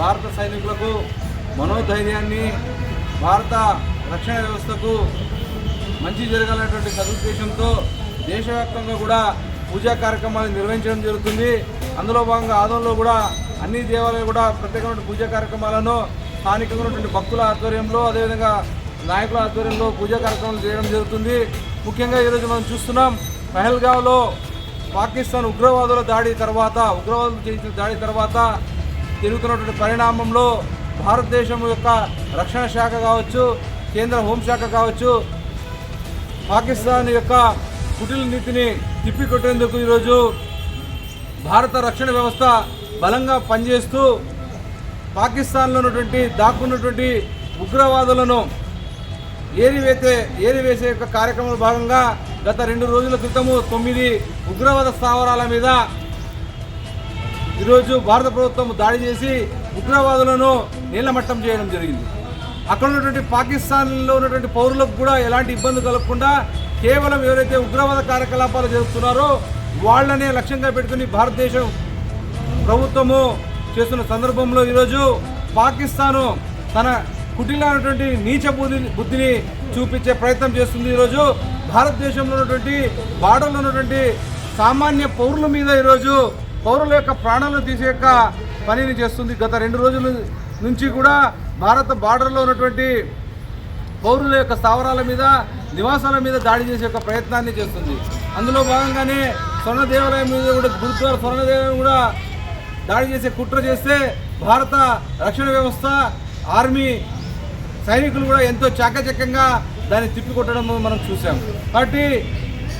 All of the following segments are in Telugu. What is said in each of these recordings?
భారత సైనికులకు మనోధైర్యాన్ని భారత రక్షణ వ్యవస్థకు మంచి జరగాలనేటువంటి సదుద్దేశంతో దేశవ్యాప్తంగా కూడా పూజా కార్యక్రమాలు నిర్వహించడం జరుగుతుంది. అందులో భాగంగా ఆదంలో కూడా అన్ని దేవాలయాలు కూడా ప్రత్యేకమైన పూజా కార్యక్రమాలను స్థానికంగా ఉన్నటువంటి భక్తుల ఆధ్వర్యంలో అదేవిధంగా నాయకుల ఆధ్వర్యంలో పూజా కార్యక్రమాలు చేయడం జరుగుతుంది. ముఖ్యంగా ఈరోజు మనం చూస్తున్నాం పహల్గావ్లో పాకిస్తాన్ ఉగ్రవాదుల దాడి తర్వాత ఉగ్రవాదులు చేసిన దాడి తర్వాత తిరుగుతున్నటువంటి పరిణామంలో భారతదేశం యొక్క రక్షణ శాఖ కావచ్చు కేంద్ర హోంశాఖ కావచ్చు పాకిస్తాన్ యొక్క కుటిల నీతిని తిప్పికొట్టేందుకు ఈరోజు భారత రక్షణ వ్యవస్థ బలంగా పనిచేస్తూ పాకిస్తాన్లో ఉన్నటువంటి దాక్కున్నటువంటి ఉగ్రవాదులను ఏరివేసే ఏరివేసే యొక్క కార్యక్రమంలో భాగంగా గత రెండు రోజుల క్రితము తొమ్మిది ఉగ్రవాద స్థావరాల మీద ఈరోజు భారత ప్రభుత్వం దాడి చేసి ఉగ్రవాదులను నీళ్ళమట్టం చేయడం జరిగింది. అక్కడ ఉన్నటువంటి పాకిస్తాన్లో ఉన్నటువంటి పౌరులకు కూడా ఎలాంటి ఇబ్బంది కలగకుండా కేవలం ఎవరైతే ఉగ్రవాద కార్యకలాపాలు జరుపుతున్నారో వాళ్ళనే లక్ష్యంగా పెట్టుకుని భారతదేశం ప్రభుత్వము చేస్తున్న సందర్భంలో ఈరోజు పాకిస్తాను తన కుటిలైనటువంటి నీచ బుద్ధి బుద్ధిని చూపించే ప్రయత్నం చేస్తుంది. ఈరోజు భారతదేశంలో ఉన్నటువంటి బార్డర్లో ఉన్నటువంటి సామాన్య పౌరుల మీద ఈరోజు పౌరుల యొక్క ప్రాణాలను తీసే యొక్క పనిని చేస్తుంది. గత రెండు రోజుల నుంచి కూడా భారత బార్డర్లో ఉన్నటువంటి పౌరుల యొక్క స్థావరాల మీద నివాసాల మీద దాడి చేసే యొక్క ప్రయత్నాన్ని చేస్తుంది. అందులో భాగంగానే స్వర్ణ దేవాలయం మీద కూడా గురుద్వార స్వర్ణ దేవాలయం కూడా దాడి చేసే కుట్ర చేస్తే భారత రక్షణ వ్యవస్థ ఆర్మీ సైనికులు కూడా ఎంతో చాకచక్యంగా దాన్ని తిప్పికొట్టడం మనం చూసాం కాబట్టి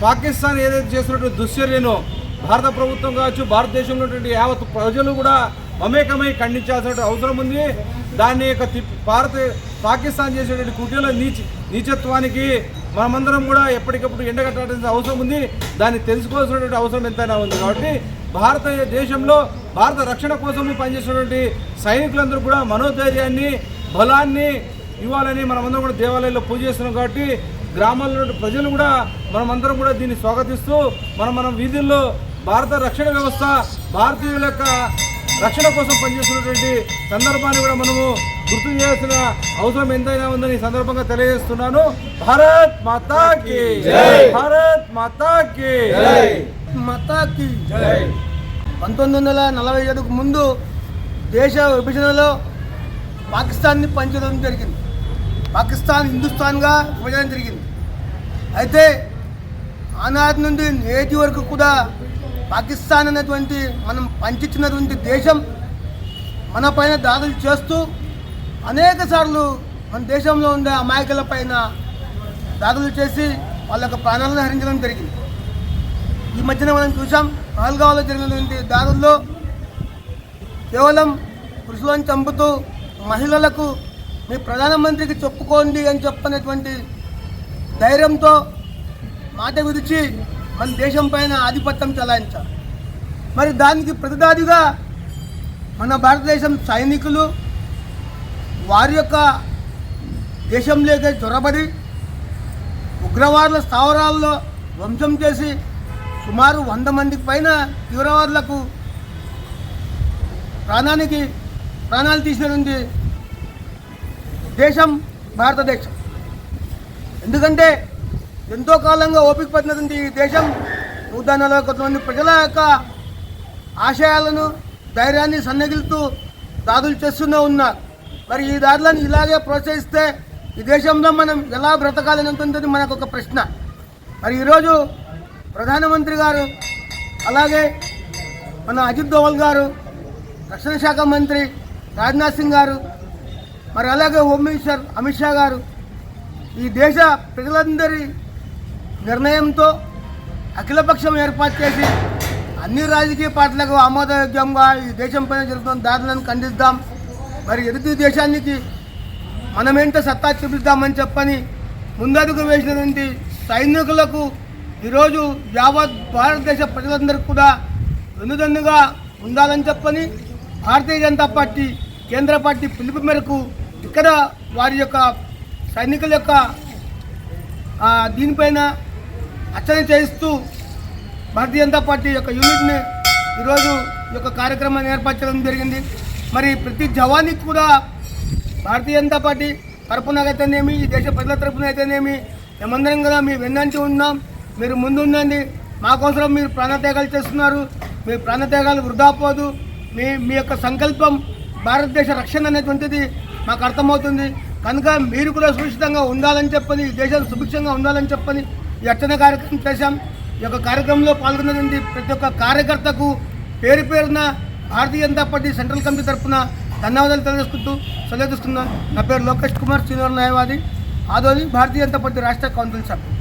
పాకిస్తాన్ ఏదైతే చేస్తున్నటువంటి దుశ్చర్యను భారత ప్రభుత్వం కావచ్చు భారతదేశంలో ఉన్నటువంటి యావత్ ప్రజలు కూడా మమేకమై ఖండించాల్సిన అవసరం ఉంది. దాన్ని యొక్క తిప్పి భారత పాకిస్తాన్ చేసేటువంటి కుటీల నీచ నీచత్వానికి మనమందరం కూడా ఎప్పటికప్పుడు ఎండగట్టాల్సిన అవసరం ఉంది. దాన్ని తెలుసుకోవాల్సినటువంటి అవసరం ఎంతైనా ఉంది. కాబట్టి భారత దేశంలో భారత రక్షణ కోసం పనిచేసినటువంటి సైనికులందరూ కూడా మనోధైర్యాన్ని బలాన్ని ఇవ్వాలని మనమందరం కూడా దేవాలయాల్లో పూజ చేస్తున్నాం. కాబట్టి గ్రామాల్లో ప్రజలు కూడా మనమందరం కూడా దీన్ని స్వాగతిస్తూ మనం మనం వీధుల్లో భారత రక్షణ వ్యవస్థ భారతీయుల యొక్క రక్షణ కోసం పనిచేస్తున్నటువంటి సందర్భాన్ని కూడా మనము గుర్తు చేయాల్సిన అవసరం ఎంతైనా ఉందని ఈ సందర్భంగా తెలియజేస్తున్నాను. భారత్ మాతాకి భారత్ మాతాకి మతాకి. పంతొమ్మిది వందల నలభై ఏడుకు ముందు దేశ విభజనలో పాకిస్తాన్ని పంచడం జరిగింది. పాకిస్తాన్ హిందుస్థాన్గా విభజన జరిగింది. అయితే ఆనాటి నుండి నేటి వరకు కూడా పాకిస్తాన్ అనేటువంటి మనం పంచిచ్చినటువంటి దేశం మన పైన దాడులు చేస్తూ అనేక సార్లు మన దేశంలో ఉండే అమాయకుల పైన దాడులు చేసి వాళ్ళ యొక్క ప్రాణాలను హరించడం జరిగింది. ఈ మధ్యన మనం చూసాం పహల్గావ్లో జరిగినటువంటి దాడుల్లో కేవలం పురుషులను చంపుతూ మహిళలకు మీ ప్రధానమంత్రికి చెప్పుకోండి అని చెప్పినటువంటి ధైర్యంతో మాట విడిచి మన దేశం పైన ఆధిపత్యం చలాయించాలి. మరి దానికి ప్రతిదాదిగా మన భారతదేశం సైనికులు వారి యొక్క దేశంలోకి చొరబడి ఉగ్రవాదుల స్థావరాల్లో ధ్వంసం చేసి సుమారు వంద మందికి పైన తీవ్రవాదులకు ప్రాణానికి ప్రాణాలు తీసినటువంటి దేశం భారతదేశం. ఎందుకంటే ఎంతో కాలంగా ఓపిక పట్టినటువంటి ఈ దేశం నూట నలభై కొంతమంది ప్రజల యొక్క ఆశయాలను ధైర్యాన్ని సన్నగిలుతూ దాదులు చేస్తూనే ఉన్నారు. మరి ఈ దారులను ఇలాగే ప్రోత్సహిస్తే ఈ దేశంలో మనం ఎలా బ్రతకాలని ఉంటుంది మనకు ఒక ప్రశ్న. మరి ఈరోజు ప్రధానమంత్రి గారు అలాగే మన అజిత్ దోవల్ గారు రక్షణ శాఖ మంత్రి రాజ్నాథ్ సింగ్ గారు మరి అలాగే హోమ్ మినిస్టర్ అమిత్ షా గారు ఈ దేశ ప్రజలందరి నిర్ణయంతో అఖిలపక్షం ఏర్పాటు చేసి అన్ని రాజకీయ పార్టీలకు ఆమోదయోగ్యంగా ఈ దేశం పైన జరుగుతున్న దాడులను ఖండిద్దాం. మరి ఎదుటి దేశానికి మనమేంటో సత్తా చూపిద్దామని చెప్పని ముందడుగు వేసినటువంటి సైనికులకు ఈరోజు యావత్ భారతదేశ ప్రజలందరికీ కూడా వెన్నుదన్నుగా ఉండాలని చెప్పని భారతీయ జనతా పార్టీ కేంద్ర పార్టీ పిలుపు మేరకు ఇక్కడ వారి యొక్క సైనికుల యొక్క దీనిపైన అర్చన చేయిస్తూ భారతీయ జనతా పార్టీ యొక్క యూనిట్ని ఈరోజు ఈ యొక్క కార్యక్రమాన్ని ఏర్పరచడం జరిగింది. మరి ప్రతి జవానికి కూడా భారతీయ జనతా పార్టీ తరపున అయితేనేమి ఈ దేశ ప్రజల తరపున అయితేనేమి మేమందరం కూడా మీ వెన్నంటి ఉన్నాం. మీరు ముందు ఉండండి మా మీరు ప్రాణత్యాగాలు చేస్తున్నారు. మీ ప్రాణత్యాగాలు వృధా పోదు. మీ మీ యొక్క సంకల్పం భారతదేశ రక్షణ అనేటువంటిది మాకు అర్థమవుతుంది. కనుక మీరు కూడా సురక్షితంగా ఉండాలని చెప్పని ఈ దేశం సుభిక్షంగా ఉండాలని చెప్పని ఈ అర్చన కార్యక్రమం చేశాం. ఈ యొక్క కార్యక్రమంలో పాల్గొన్నటువంటి ప్రతి ఒక్క కార్యకర్తకు పేరు పేరున Bharatiya Janata party central committee తరఫున ధన్యవాదాలు తెలియజేసుకుంటూ సెలవుస్తున్నాను నా పేరు లోకేష్ కుమార్ సీనియర్ న్యాయవాది ఆదోని భారతీయ జనతా పార్టీ రాష్ట్ర కౌన్సిల్ సభ్యులు